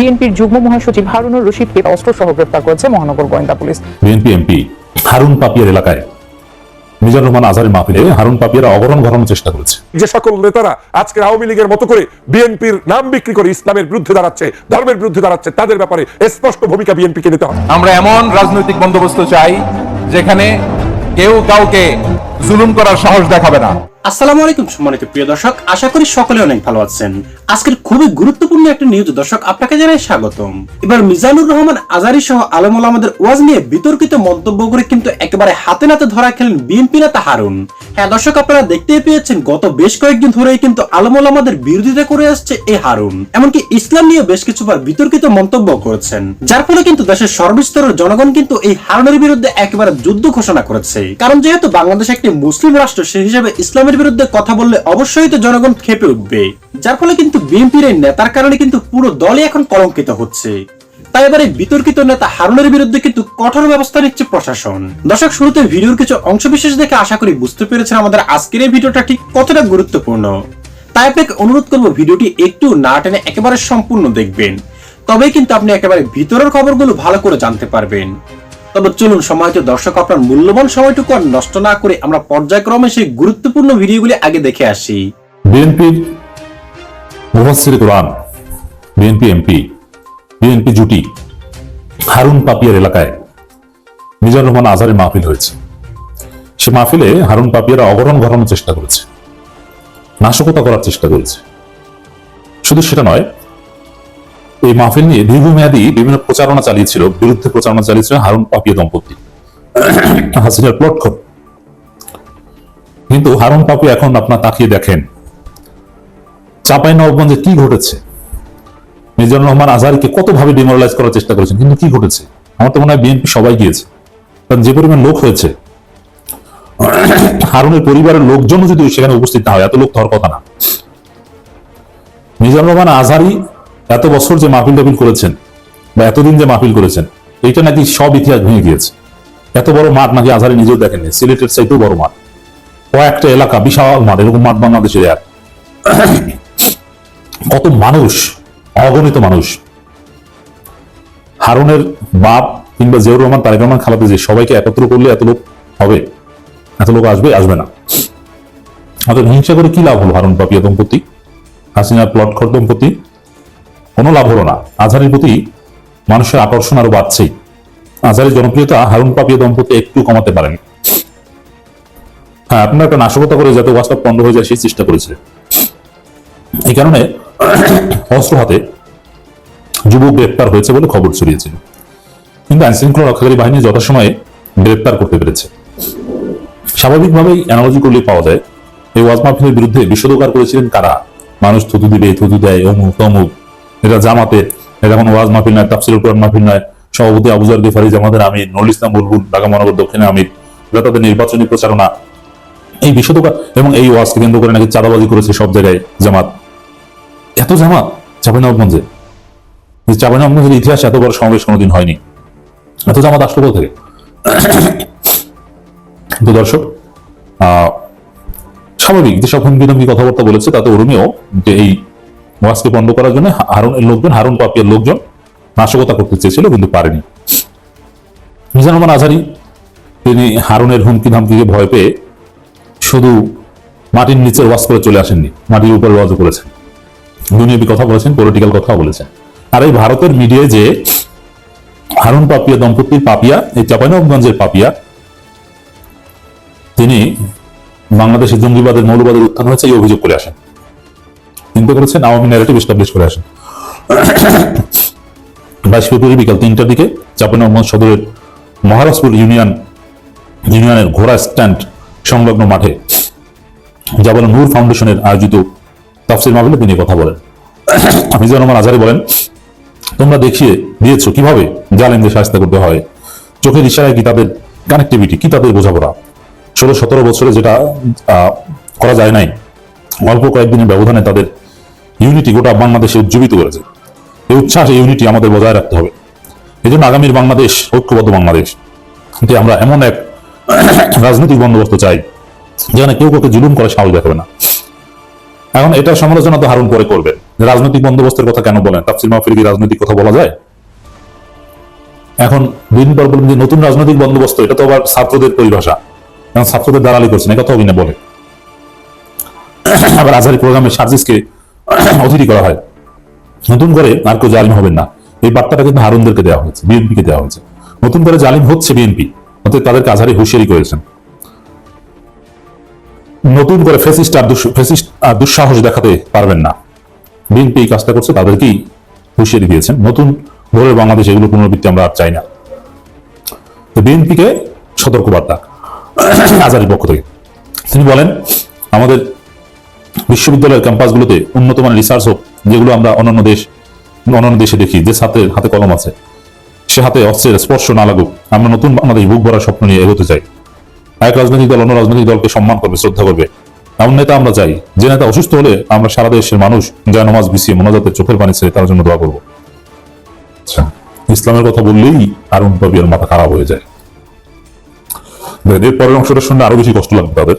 বিএনপির যুগ্ম মহাসচিব হারুনুর রশিদকে অস্ত্রসহ গ্রেপ্তার করেছে মহানগর গোয়েন্দা পুলিশ। বিএনপি এমপি হারুন পাপিয়ার এলাকায় মিজানুর রহমান আজহারের মাহফিলে হারুন পাপিয়ারা অবরণ ঘটানোর চেষ্টা করেছে। যে সকল নেতারা আজকে আওয়ামী লীগের মতো করে বিএনপির নাম বিক্রি করে ইসলামের বিরুদ্ধে দাঁড়াচ্ছে ধর্মের বিরুদ্ধে দাঁড়াচ্ছে তাদের ব্যাপারে স্পষ্ট ভূমিকা বিএনপিকে নিতে হবে। আমরা এমন রাজনৈতিক বন্দোবস্ত চাই যেখানে কেউ কাউকে জুলুম করার সাহস দেখাবে না। আসসালামু আলাইকুম সম্মানিত প্রিয় দর্শক, আশা করি সকলে অনেক ভালো আছেন। আজকের খুবই গুরুত্বপূর্ণ একটা নিউজ দর্শক, আপনাকে জানাই স্বাগতম। এবার মিজানুর রহমান আজারি সহ আলমুল আমাদের ওয়াজ নিয়ে বিতর্কিত মন্তব্য করে কিন্তু একেবারে হাতে নাতে ধরা খেলেন বিএনপি নেতা হারুন। হ্যাঁ দর্শক, আপনারা দেখতেই পেয়েছেন, গত বেশ কয়েকদিন ধরেই কিন্তু আলমুল আমাদের বিরোধিতা করে আসছে এই হারুন। এমনকি ইসলাম নিয়ে বেশ কিছুবার বিতর্কিত মন্তব্য করেছেন। যার ফলে কিন্তু দেশের সর্বস্তরের জনগণ কিন্তু এই হারুনের বিরুদ্ধে একেবারে যুদ্ধ ঘোষণা করেছে। কারণ যেহেতু বাংলাদেশ একটি মুসলিম রাষ্ট্র সেই হিসাবে ইসলামের বিরুদ্ধে কথা বললে অবশ্যই তো জনগণ খেপে উঠবে। যার ফলে কিন্তু বিএনপির এই নেতার কারণে কিন্তু পুরো দলই এখন কলঙ্কিত হচ্ছে। তাই এবার বিতর্কিত নেতা হারুনের বিরুদ্ধে কিন্তু কঠোর ব্যবস্থা নিচ্ছে প্রশাসন। দর্শক, শুরুতে ভিডিওর কিছু অংশ বিশেষ দেখে আশা করি বুঝতে পেরেছেন আমাদের আজকের এই ভিডিওটা ঠিক কতটা গুরুত্বপূর্ণ। তাই আপনাকে অনুরোধ করব ভিডিওটি একটু না টেনে একেবারে সম্পূর্ণ দেখবেন। তবেই কিন্তু আপনি একেবারে ভিতরের খবরগুলো ভালো করে জানতে পারবেন। তবে চলুন সময়ত দর্শক, আপনার মূল্যবান সময়টুকু আর নষ্ট না করে আমরা পর্যায়ক্রমে সেই গুরুত্বপূর্ণ ভিডিওগুলি আগে দেখে আসি। বিএনপির মুফাসসির কোরআন, বিএনপি এমপি, বিএনপি জুটি, হারুন পাপিয়ার এলাকায় মিজানুর রহমান আজহারের মাহফিল হয়েছে। সে মাহফিলে হারুন পাপিয়ারা অবরণ ঘটানোর চেষ্টা করেছে, নাশকতা করার চেষ্টা করেছে। শুধু সেটা নয় এই মাহফিল নিয়ে দীর্ঘমেয়াদী বিভিন্ন প্রচারণা চালিয়েছিল, বিরুদ্ধে প্রচারণা চালিয়েছিল হারুন পাপিয়া দম্পতি। হাসিনার প্লট খোর কিন্তু হারুন পাপি এখন আপনার তাকিয়ে দেখেন। চাপাই নবাবগঞ্জে কি ঘটেছে? মিজানুর রহমান আজহারকে কতভাবে ডিমোরালাইজ করার চেষ্টা করেছেন? কিন্তু কি ঘটেছে? আমার তো মনে হয় বিএনপি সবাই গিয়েছে। কারণ যে পরিমাণ লোক হয়েছে, হারুনের পরিবারের লোকজন যদি সেখানে উপস্থিত না হয়, এত লোক ধর কথা না। মিজানুর রহমান আজহারি এত বছর যে মাহফিল টাফিল করেছেন বা এতদিন যে মাহফিল করেছেন, এইটা নাকি সব ইতিহাস ভেঙে গিয়েছে। এত বড় মাঠ নাকি আজহারি নিজেও দেখেননি, সিলেটের চাইতেও বড় মাঠ। কয়েকটা এলাকা, বিশাল মাঠ, এরকম মাঠ বাংলাদেশের এক। কত মানুষ, অগণিত মানুষ। হারুনের বাপ কিংবা জিয়াউর রহমান, তারেক রহমান খালাতে যে, সবাইকে একত্র করলে এত লোক হবে, এত লোক আসবে আসবে না। অতএব হিংসা করে কি লাভ হলো হারুন পাপিয়া দম্পতি হাসিনার প্লট খর দম্পতি? কোনো লাভ হলো না। আজহারের প্রতি মানুষের আকর্ষণ আরও বাড়ছেই আজহারের জনপ্রিয়তা হারুন পাপিয়া দম্পতি একটু কমাতে পারেন। হ্যাঁ আপনার একটা নাশকতা করে যাতে ওয়াজটা পণ্ড হয়ে যায়, সেই চেষ্টা করেছে। এই কারণে অস্ত্র হাতে যুবক গ্রেপ্তার হয়েছে বলে খবর ছড়িয়েছিল কিন্তু আইন শৃঙ্খলা রক্ষাকারী বাহিনী যথাসময়ে গ্রেপ্তার করতে পেরেছে। স্বাভাবিকভাবেই অ্যানালজি করলে পাওয়া যায়, এই ওয়াজ মাহফিলের বিরুদ্ধে বিষোদগার করেছিলেন কারা? মানুষ থুতু দিবে, থুতু দেয়, অমুক, তমুক। এটা জামাতে এটা কোনো ওয়াজ মাহফিল নয় তাফসিল কোরআন মাহফিল নয়। সভাপতি আবুজার গেফারি জামাতের আমির নুরুল ইসলাম বুলবুল ঢাকা মহানগর দক্ষিণে আমির এটা তাদের নির্বাচনী প্রচারণা। এই বিষোদগার এবং এই ওয়াজকে কেন্দ্র করে নাকি চাঁদাবাজি করেছে সব জায়গায় জামাত। এত জামাত চাপাইনবাবগঞ্জে? চাপাইনবাবগঞ্জের ইতিহাস এত বড় সমাবেশ কোনোদিন হয়নি। এত জামাত আসলো কোথা থেকে? তো দর্শক আহ, স্বাভাবিক যেসব হুমকি কথাবার্তা বলেছে তাতে অরুণীয় যে এই ওয়াজকে বন্ধ করার জন্য হা- হারুনের লোকজন, হারুন পাপিয়ার লোকজন নাশকতা করতে চেয়েছিল, কিন্তু পারেনি। মিজানুর রহমান আজহারি, তিনি হারুনের হুমকি ধামকিকে ভয় পেয়ে শুধু মাটির নিচে ওয়াজ করে চলে আসেননি, মাটির উপরে ওয়াজও করেছেন। দুনিয়াবি কথা বলেছেন পলিটিক্যাল কথাও বলেছেন। আর এই ভারতের মিডিয়ায় যে হারুন পাপিয়া, দম্পতির পাপিয়া, এই চাপাইনবাবগঞ্জের পাপিয়া, তিনি বাংলাদেশে জঙ্গিবাদের, মৌলবাদের উত্থান হয়েছে, এই অভিযোগ করে আসেন। চিন্তা করেছেন আওয়ামী ন্যারেটিভ এস্টাবলিশ করে আসেন বাইশ ফেব্রুয়ারি বিকাল তিনটার দিকে চাপাইনবাবগঞ্জ সদরের মহারাজপুর ইউনিয়ন, ইউনিয়নের ঘোড়া স্ট্যান্ড সংলগ্ন মাঠে জাবাল নূর ফাউন্ডেশনের আয়োজিত তাফসির মাহফিলে তিনি কথা বলেন। মিজানুর রহমান আজারি বলেন, তোমরা দেখিয়ে দিয়েছ কীভাবে জালেমদের শাস্তি করতে হয়। চোখের ইশারায় কি তাদের কানেক্টিভিটি কি তাদের বোঝাপড়া। ষোলো সতেরো বছরে যেটা করা যায় নাই, অল্প কয়েকদিনের ব্যবধানে তাদের ইউনিটি গোটা বাংলাদেশে উজ্জীবিত করেছে। এই উচ্ছ্বাস এই ইউনিটি আমাদের বজায় রাখতে হবে। এই জন্য আগামীর বাংলাদেশ ঐক্যবদ্ধ বাংলাদেশ। যে আমরা এমন এক রাজনৈতিক বন্দোবস্ত চাই, যেখানে কেউ কাউকে জুলুম করে সাহস দেখাবে না। এখন এটার সমালোচনা তো হারুন পরে করবে। রাজনৈতিক বন্দোবস্তের কথা কেন বলেন? তাফসির মাহফিল কি রাজনৈতিক কথা বলা যায়? এখন দিন পর বলবেন যে নতুন রাজনৈতিক বন্দোবস্ত, এটা তো আবার ছাত্রদের পরিভাষা। কারণ ছাত্রদের দালালি করছেন একথা অভিনয় বলে। আবার আজহারি প্রোগ্রামে সার্জিসকে অতিথি করা হয়। নতুন করে আর কেউ জালিম হবেন না। এই বার্তাটা কিন্তু হারুনদেরকে দেওয়া হয়েছে, বিএনপিকে দেওয়া হয়েছে। নতুন করে জালিম হচ্ছে বিএনপি অর্থাৎ তাদেরকে আজহারি হুঁশিয়ারি করেছেন। নতুন করে ফেসিস্ট আর ফেসিস্ট আর দুঃসাহস দেখাতে পারবেন না। বিএনপি এই কাজটা করছে, তাদেরকেই হুঁশিয়ারি দিয়েছেন। নতুন ভোরের বাংলাদেশ এগুলো পুনরাবৃত্তি আমরা আর চাই না। তো বিএনপিকে সতর্কবার্তা আজারির পক্ষ থেকে। তিনি বলেন, আমাদের বিশ্ববিদ্যালয়ের ক্যাম্পাসগুলোতে উন্নত মানের রিসার্চ হোক যেগুলো আমরা অন্যান্য দেশ অন্যান্য দেশে দেখি যে ছাত্রের হাতে কলম আছে। সে হাতে অস্ত্রের স্পর্শ না লাগুক আমরা নতুন বাংলাদেশ বুক ভরার স্বপ্ন নিয়ে এগোতে চাই। এক রাজনৈতিক দল অন্য রাজনৈতিক দলকে সম্মান করবে শ্রদ্ধা করবে। এমন নেতা আমরা চাই যে নেতা অসুস্থ হলে আমরা সারা দেশের মানুষ যা নমাজ বিছিয়ে মোনাজাতের চোখের পানি ছেড়ে তার জন্য দোয়া করব। আচ্ছা ইসলামের কথা বললেই আরুন পাবিয়ার মাথা খারাপ হয়ে যায়। দেখেন, এর পরের অংশটা শুনলে আরও বেশি কষ্ট লাগবে তাদের।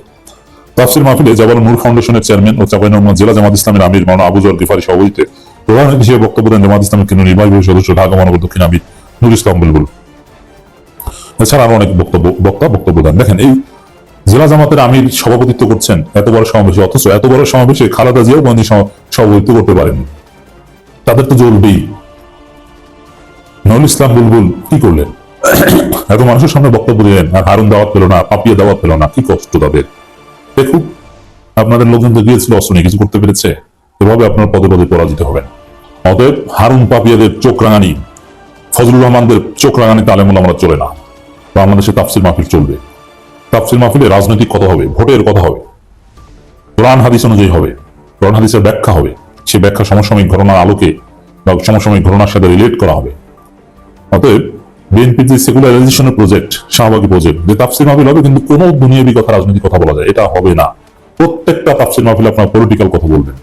তাফসির মাহফিলে জাবাল নূর ফাউন্ডেশনের চেয়ারম্যান ও চাপাইনবাবগঞ্জ জেলা জামাত ইসলামের আমির মাওলানা আবু জর গিফারি সভাপতিত্বে প্রধান হিসেবে বক্তব্য দেন জামাত ইসলামের কেন্দ্রীয় নির্বাহী সদস্য ঢাকা মহানগর দক্ষিণ আমির নুর ইসলাম বুলবুল। এছাড়া আরও অনেক বক্তব্য, বক্তা বক্তব্য দেন। দেখেন, এই জেলা জামাতের আমির সভাপতিত্ব করছেন এত বড় সমাবেশে, অথচ এত বড় সমাবেশে খালেদা জিয়াও বন্দী সভাপতিত্ব করতে পারেননি। তাদের তো জ্বলবেই নল ইসলাম বুলবুল কি করলেন? এত মানুষের সামনে বক্তব্য দিলেন, আর হারুন দাওয়াত পেল না, পাপিয়া দাওয়াত পেল না, কি কষ্ট তাদের। দেখুন, আপনাদের লোকজন তো গিয়েছিল অস্ত্র নিয়ে কিছু করতে পেরেছে। এভাবে আপনার পদে পদে পরাজিত হবেন। অতএব হারুন পাপিয়াদের চোখ রাঙানি, ফজলুর রহমানদের চোখ রাঙানি তালেমুল আমরা চলে না। বাংলাদেশে তাফসির মাহফিল চলবে। তাফসির মাহফিলে রাজনৈতিক কথা হবে, ভোটের কথা হবে। কোরআন, হাদিস অনুযায়ী হবে। কোরআন, হাদিসের ব্যাখ্যা হবে। সে ব্যাখ্যা সমসাময়িক ঘটনার আলোকে বা সমসাময়িক ঘটনার সাথে রিলেট করা হবে। অতএব বিএনপির যে সেকুলারাইজেশনের প্রজেক্ট শাহবাগী প্রজেক্ট যে তাফসির মাহফিল হবে কিন্তু কোনো দুনিয়াবি কথা রাজনীতির কথা বলা যায়। এটা হবে না। প্রত্যেকটা তাফসির মাহফিল আপনার পলিটিক্যাল কথা বলবেন।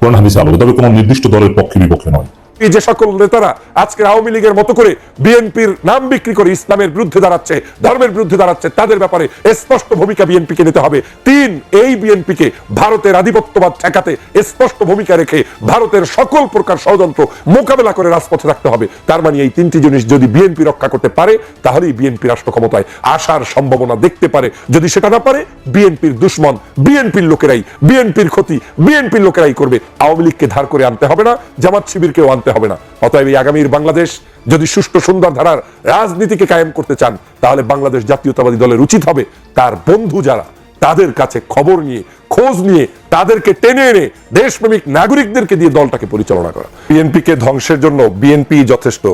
কোরআন হাদিসে আলোকে তবে কোনো নির্দিষ্ট দলের পক্ষে বিপক্ষে নয়। এই যে সকল নেতারা আজকে আওয়ামী লীগের মতো করে বিএনপির নাম বিক্রি করে ইসলামের বিরুদ্ধে দাঁড়াচ্ছে, ধর্মের বিরুদ্ধে দাঁড়াচ্ছে, তাদের ব্যাপারে স্পষ্ট ভূমিকা বিএনপিকে নিতে হবে। তিন, এই বিএনপিকে ভারতের আধিপত্যবাদ ঠেকাতে স্পষ্ট ভূমিকা রেখে ভারতের সকল প্রকার ষড়যন্ত্র মোকাবেলা করে রাজপথে রাখতে হবে। তার মানে এই তিনটি জিনিস যদি বিএনপি রক্ষা করতে পারে, তাহলেই বিএনপি রাষ্ট্র ক্ষমতায় আসার সম্ভাবনা দেখতে পারে। যদি সেটা না পারে, বিএনপির দুশ্মন, বিএনপির লোকেরাই, বিএনপির ক্ষতি, বিএনপির লোকেরাই করবে। আওয়ামী লীগকে ধার করে আনতে হবে না, জামাত শিবিরকেও আনতে হবে না। অতএব এই আগামীর বাংলাদেশ যদি সুষ্ঠু সুন্দর ধারার রাজনীতিকে কায়েম করতে চান, তাহলে বাংলাদেশ জাতীয়তাবাদী দলের উচিত হবে তার বন্ধু যারা, তাদের কাছে খবর নিয়ে, খোঁজ নিয়ে, তাদেরকে টেনে এনে দেশপ্রেমিক নাগরিকদেরকে দিয়ে দলটাকে পরিচালনা করা। বিএনপিকে ধ্বংসের জন্য বিএনপি যথেষ্ট।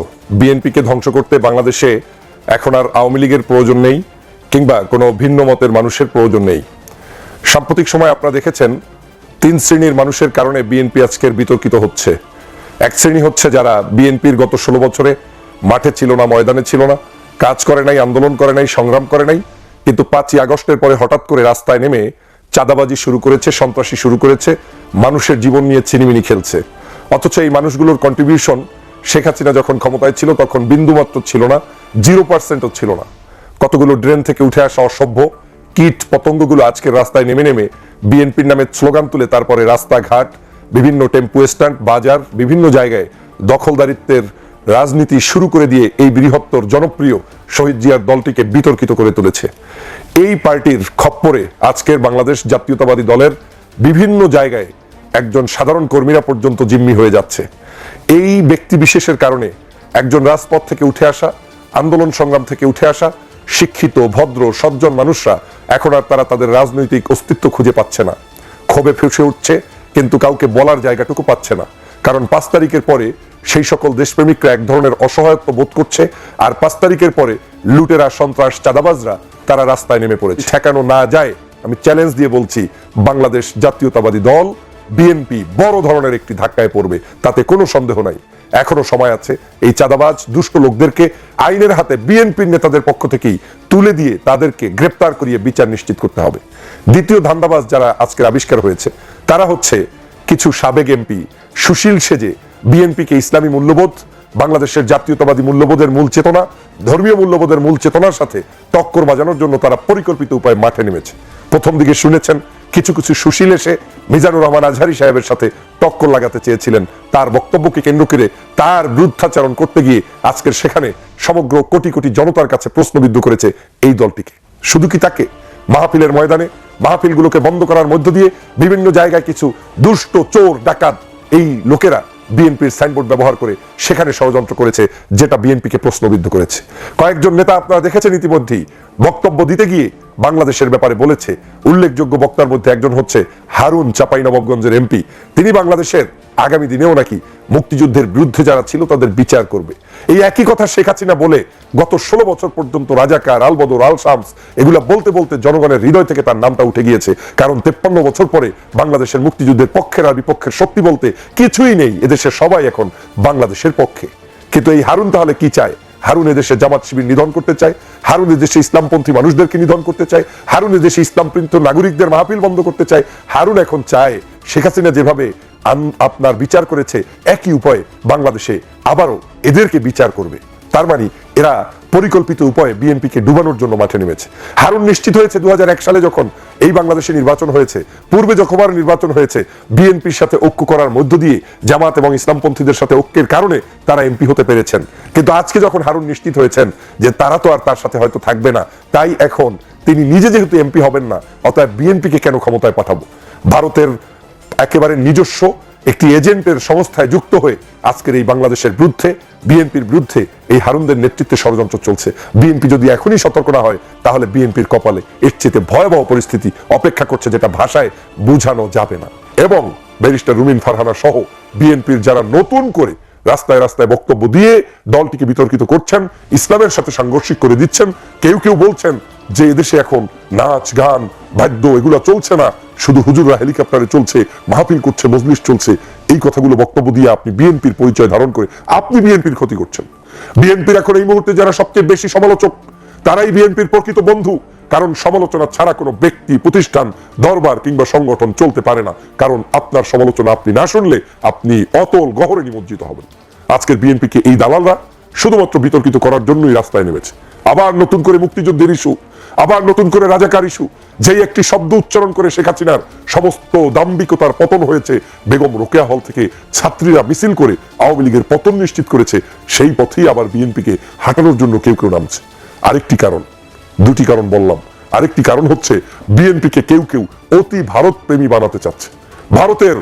বিএনপিকে ধ্বংস করতে বাংলাদেশে এখন আর আওয়ামী লীগের প্রয়োজন নেই, কিংবা কোনো ভিন্ন মতের মানুষের প্রয়োজন নেই। সাম্প্রতিক সময় আপনারা দেখেছেন, তিন শ্রেণির মানুষের কারণে বিএনপি আজকের বিতর্কিত হচ্ছে। এক শ্রেণি হচ্ছে যারা বিএনপির গত ষোলো বছরে মাঠে ছিল না, ময়দানে ছিল না, কাজ করে নাই, আন্দোলন করে নাই, সংগ্রাম করে নাই, কিন্তু পাঁচই আগস্টের পরে হঠাৎ করে রাস্তায় নেমে চাঁদাবাজি শুরু করেছে, সন্ত্রাসী শুরু করেছে, মানুষের জীবন নিয়ে চিনিমিনি খেলছে। অথচ এই মানুষগুলোর কন্ট্রিবিউশন শেখ হাসিনা যখন ক্ষমতায় ছিল, তখন বিন্দুমাত্র ছিল না জিরো পার্সেন্টও ছিল না। কতগুলো ড্রেন থেকে উঠে আসা অসভ্য কীট পতঙ্গগুলো আজকের রাস্তায় নেমে নেমে বিএনপির নামে স্লোগান তুলে তারপরে রাস্তাঘাট বিভিন্ন টেম্পু স্ট্যান্ড, বাজার, বিভিন্ন জায়গায় দখলদারিত্বের রাজনীতি শুরু করে দিয়ে এই বৃহত্তর জনপ্রিয় শহীদ জিয়ার দলটিকে বিতর্কিত করে তুলেছে। এই পার্টির খপ্পরে আজকের বাংলাদেশ জাতীয়তাবাদী দলের বিভিন্ন জায়গায় একজন সাধারণ কর্মীরা পর্যন্ত জিম্মি হয়ে যাচ্ছে। এই ব্যক্তি বিশেষের কারণে একজন রাজপথ থেকে উঠে আসা, আন্দোলন সংগ্রাম থেকে উঠে আসা, শিক্ষিত, ভদ্র, সজ্জন মানুষরা এখন আর তারা তাদের রাজনৈতিক অস্তিত্ব খুঁজে পাচ্ছে না। ক্ষোভে ফুসে উঠছে কিন্তু কাউকে বলার জায়গাটুকু পাচ্ছে না। কারণ পাঁচ তারিখের পরে সেই সকল দেশপ্রেমিকরা এক ধরনের অসহায়ত্ব বোধ করছে আর পাঁচ তারিখের পরে লুটেরা, সন্ত্রাস, চাঁদাবাজরা তারা রাস্তায় নেমে পড়েছে। ঠেকানো না যায়, আমি চ্যালেঞ্জ দিয়ে বলছি, বাংলাদেশ জাতীয়তাবাদী দল বিএনপি বড় ধরনের একটি ধাক্কায় পড়বে, তাতে কোনো সন্দেহ নাই। এখনও সময় আছে এই চাঁদাবাজ, দুষ্ট লোকদেরকে আইনের হাতে বিএনপির নেতাদের পক্ষ থেকেই তুলে দিয়ে তাদেরকে গ্রেপ্তার করিয়ে বিচার নিশ্চিত করতে হবে। দ্বিতীয় ধান্দাবাজ যারা আজকের আবিষ্কার হয়েছে তারা হচ্ছে কিছু সাবেক এমপি সুশীল সেজে বিএনপিকে ইসলামী মূল্যবোধ, বাংলাদেশের জাতীয়তাবাদী মূল্যবোধের মূল চেতনা, ধর্মীয় মূল্যবোধের মূল চেতনার সাথে টক্কর বাজানোর জন্য তারা পরিকল্পিত উপায়ে মাঠে নেমেছে। প্রথম দিকে শুনেছেন, কিছু কিছু সুশীল এসে মিজানুর রহমান আজহারি সাহেবের সাথে টক্কর লাগাতে চেয়েছিলেন। তার বক্তব্যকে কেন্দ্র করে তার বিরুদ্ধাচারণ করতে গিয়ে আজকের সেখানে সমগ্র কোটি কোটি জনতার কাছে প্রশ্নবিদ্ধ করেছে এই দলটিকে। শুধু কি তাকে? মাহফিলের ময়দানে মাহফিলগুলোকে বন্ধ করার মধ্য দিয়ে বিভিন্ন জায়গায় কিছু দুষ্ট চোর, ডাকাত এই লোকেরা বিএনপির সাইনবোর্ড ব্যবহার করে সেখানে ষড়যন্ত্র করেছে, যেটা বিএনপিকে প্রশ্নবিদ্ধ করেছে। কয়েকজন নেতা আপনারা দেখেছেন ইতিমধ্যেই বক্তব্য দিতে গিয়ে বাংলাদেশের ব্যাপারে বলেছে, উল্লেখযোগ্য বক্তার মধ্যে একজন হচ্ছে হারুন চাপাই নবাবগঞ্জের এমপি। তিনি বাংলাদেশের আগামী দিনেও নাকি মুক্তিযুদ্ধের বিরুদ্ধে যারা ছিল তাদের বিচার করবে। এই একই কথা শেখ হাসিনা বলে গত ষোলো বছর পর্যন্ত রাজাকার, আলবদর আল শামস এগুলা বলতে বলতে জনগণের হৃদয় থেকে তার নামটা উঠে গিয়েছে। কারণ তেপ্পান্ন বছর পরে বাংলাদেশের মুক্তিযুদ্ধের পক্ষের আর বিপক্ষের শক্তি বলতে কিছুই নেই। এদেশের সবাই এখন বাংলাদেশের পক্ষে। কিন্তু এই হারুন তাহলে কি চায়? হারুন এদেশে জামাত শিবির নিধন করতে চায়? হারুন এদেশে ইসলামপন্থী মানুষদেরকে নিধন করতে চায়? হারুন এদেশে ইসলামপ্রিন্ত নাগরিকদের মাহফিল বন্ধ করতে চায়? হারুন এখন চায় শেখ হাসিনা যেভাবে আপনার বিচার করেছে একই উপায়ে বাংলাদেশে আবারও এদেরকে বিচার করবে। তার মানে এরা পরিকল্পিত উপায়ে বিএনপিকে ডুবানোর জন্য মাঠে নেমেছে। হারুন নিশ্চিত হয়েছে দু সালে যখন এই বাংলাদেশে নির্বাচন হয়েছে। পূর্বে যখনবার নির্বাচন হয়েছে, বিএনপির সাথে ঐক্য করার মধ্য দিয়ে জামাত এবং ইসলামপন্থীদের সাথে ঐক্যের কারণে তারা এমপি হতে পেরেছেন। কিন্তু আজকে যখন হারুন নিশ্চিত হয়েছেন যে তারা তো আর তার সাথে হয়তো থাকবে না, তাই এখন তিনি নিজে যেহেতু এমপি হবেন না, অতএব বিএনপিকে কেন ক্ষমতায় পাঠাবো? ভারতের একেবারে নিজস্ব একটি এজেন্টের সংস্থায় যুক্ত হয়ে আজকের এই বাংলাদেশের বিরুদ্ধে, বিএনপির বিরুদ্ধে এই হারুনদের নেতৃত্বে ষড়যন্ত্র চলছে। বিএনপি যদি এখনই সতর্ক না হয়, তাহলে বিএনপির কপালে এর চেয়ে ভয়াবহ পরিস্থিতি অপেক্ষা করছে যেটা ভাষায় বোঝানো যাবে না। এবং ব্যারিস্টার রুমিন ফারহানা সহ বিএনপির যারা নতুন করে রাস্তায় রাস্তায় বক্তব্য দিয়ে দলটিকে বিতর্কিত করছেন, ইসলামের সাথে সাংঘর্ষিক করে দিচ্ছেন, কেউ কেউ বলছেন যে এদেশে এখন নাচ, গান, বাদ্য এগুলো চলছে না, শুধু হুজুররা হেলিকপ্টারে চলছে, মাহফিল করছে, মজলিস চলছে, এই কথাগুলো বক্তব্য দিয়ে আপনি বিএনপির পরিচয় ধারণ করে আপনি বিএনপির ক্ষতি করছেন। বিএনপির এখন এই মুহূর্তে যারা সবচেয়ে বেশি সমালোচক, তারাই বিএনপির প্রকৃত বন্ধু। কারণ সমালোচনা ছাড়া কোনো ব্যক্তি, প্রতিষ্ঠান, দরবার কিংবা সংগঠন চলতে পারে না। কারণ আপনার সমালোচনা আপনি না শুনলে আপনি অতল গহরে নিমজ্জিত হবেন। আজকের বিএনপিকে এই দালালরা শুধুমাত্র বিতর্কিত করার জন্যই রাস্তায় নেমেছে। আবার নতুন করে মুক্তিযুদ্ধের ইস্যু আবার নতুন করে রাজাকার ইস্যু, যেই একটি শব্দ উচ্চারণ করে শেখ হাসিনার সমস্ত দাম্বিকতার পতন হয়েছে, বেগম রোকেয়া হল থেকে ছাত্রীরা মিছিল করে আওয়ামী লীগের পতন নিশ্চিত করেছে, সেই পথেই আবার বিএনপিকে হাঁটানোর জন্য কেউ কেউ নামছে। আরেকটি কারণ, দুটি কারণ বললাম। আরেকটি কারণ হচ্ছে, বিএনপিকে কেউ কেউ অতি ভারত প্রেমী বানাতে চাচ্ছে। ভারতের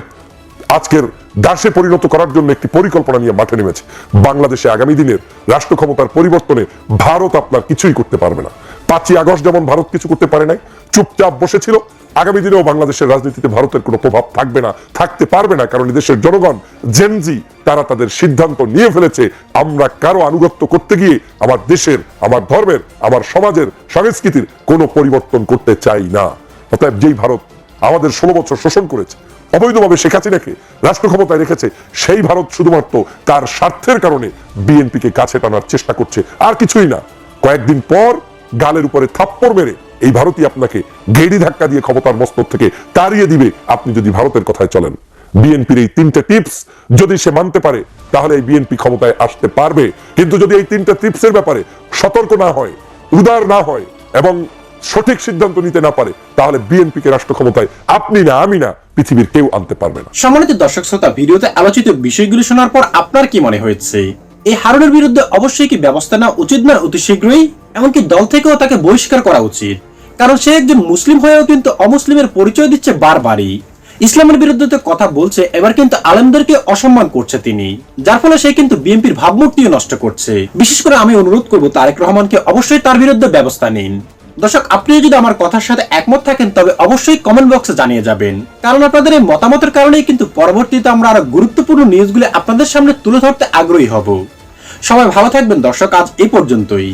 আজকের দাসে পরিণত করার জন্য একটি পরিকল্পনা নিয়ে মাঠে নেমেছে। বাংলাদেশে আগামী দিনের রাষ্ট্র ক্ষমতার পরিবর্তনে ভারত আপনার কিছুই করতে পারবে না। পাঁচই আগস্ট যেমন ভারত কিছু করতে পারে নাই, চুপচাপ বসেছিল। আগামী দিনেও বাংলাদেশের রাজনীতিতে ভারতের কোনো প্রভাব থাকবে না, থাকতে পারবে না, কারণ দেশের জনগণ জেনজি তারা তাদের সিদ্ধান্ত নিয়ে ফেলেছে। আমরা কারও আনুগত্য করতে গিয়ে আমার দেশের, আমার ধর্মের, আমার সমাজের, সংস্কৃতির কোনো পরিবর্তন করতে চাই না। অতএব যেই ভারত আমাদের ষোলো বছর শোষণ করেছে, অবৈধভাবে শেখ হাসিনাকে রাষ্ট্র ক্ষমতায় রেখেছে, সেই ভারত শুধুমাত্র তার স্বার্থের কারণে বিএনপিকে কাছে টানার চেষ্টা করছে, আর কিছুই না। কয়েকদিন পর গালের উপরে থাপ্পড় মেরে এই ভারতই আপনাকে গেড়ি ধাক্কা দিয়ে ক্ষমতার মস্তক থেকে তাড়িয়ে দিবে। আপনি যদি ভারতের কথায় চলেন, বিএনপির এই তিনটে টিপস যদি সে মানতে পারে, তাহলে এই বিএনপি ক্ষমতায় আসতে পারবে। কিন্তু যদি এই তিনটে টিপসের ব্যাপারে সতর্ক না হয়, উদার না হয় এবং সঠিক সিদ্ধান্ত নিতে না পারে, তাহলে বিএনপিকে রাষ্ট্র ক্ষমতায় আপনি না, আমি না, পৃথিবীর কেউ আনতে পারবে না। সম্মানিত দর্শক শ্রোতা, ভিডিওতে আলোচিত বিষয়গুলি শোনার পর আপনার কি মনে হয়েছে? এই হারুনের বিরুদ্ধে অবশ্যই কি ব্যবস্থা নেওয়া উচিত না অতি শীঘ্রই? এমনকি দল থেকেও তাকে বহিষ্কার করা উচিত। কারণ সে একজন মুসলিম হয়েও কিন্তু অমুসলিমের পরিচয় দিচ্ছে বারবারই। ইসলামের বিরুদ্ধে কথা বলছে, এবার কিন্তু আলেমদেরকে অসম্মান করছে তিনি। যার ফলে সে কিন্তু বিএনপির ভাবমূর্তিও নষ্ট করছে। বিশেষ করে আমি অনুরোধ করব তারেক রহমানকে অবশ্যই তার বিরুদ্ধে ব্যবস্থা নিন। দর্শক, আপনিও যদি আমার কথার সাথে একমত থাকেন, তবে অবশ্যই কমেন্ট বক্সে জানিয়ে যাবেন। কারণ আপনাদের এই মতামতের কারণেই কিন্তু পরবর্তীতে আমরা আরও গুরুত্বপূর্ণ নিউজগুলি আপনাদের সামনে তুলে ধরতে আগ্রহী হব। সবাই ভালো থাকবেন দর্শক আজ এই পর্যন্তই।